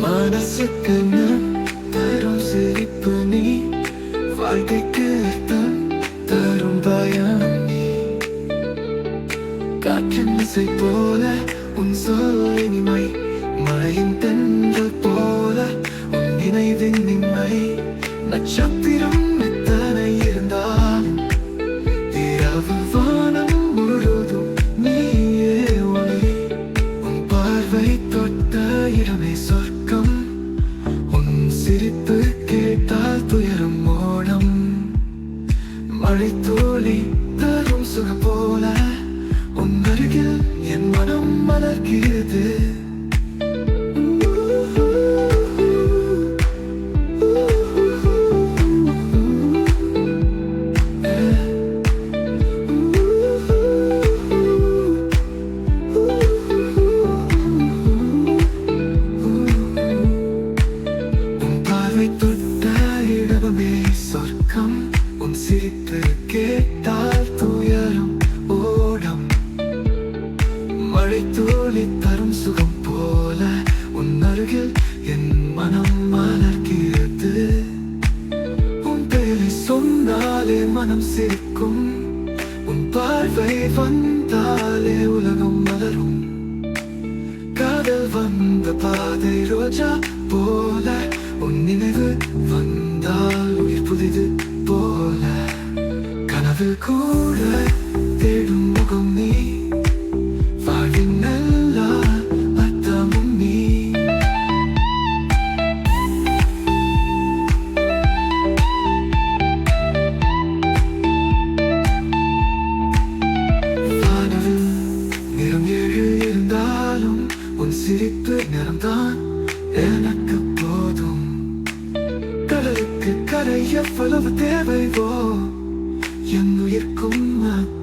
மனசுக்கு தரும் சிரிப்பு நீ வாழ்க்கைக்கு அர்த்தம் தரும் பயம் காற்றின் இசை போல உன் சொல் மழையின் தென்றல் போல உன் நினைவின் நிம்மை. நட்சத்திரம் எத்தனை இருந்தால் இரவு என் மனம் மலர்கிறது உன் பெயரை சொன்னாலே மனம் சிரிக்கும். உன் பார்வை வந்தாலே உலகம் மலரும். காதல் வந்த பாதை ரோஜா போல. உன் நினைவு வந்தால் உயிர் புதிது போல. கனவு கூட தேடும் முகம் நீ எவ்வளவு தேவைவோ என் உயிர்க்கும் அத்தனை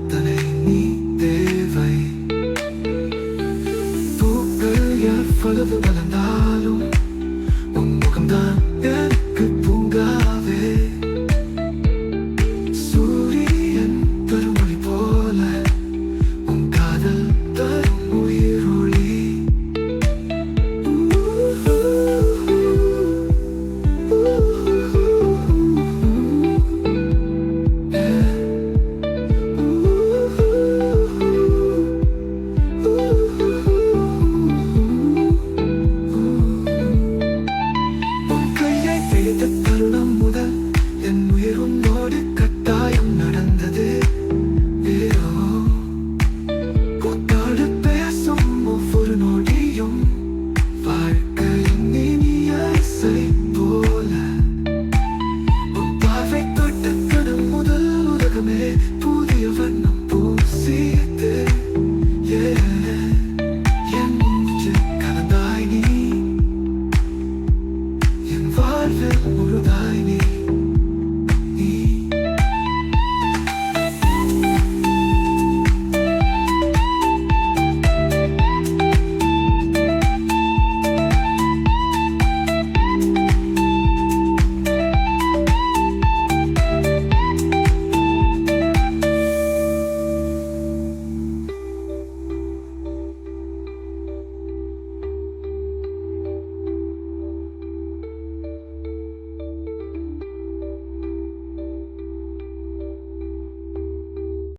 不如大。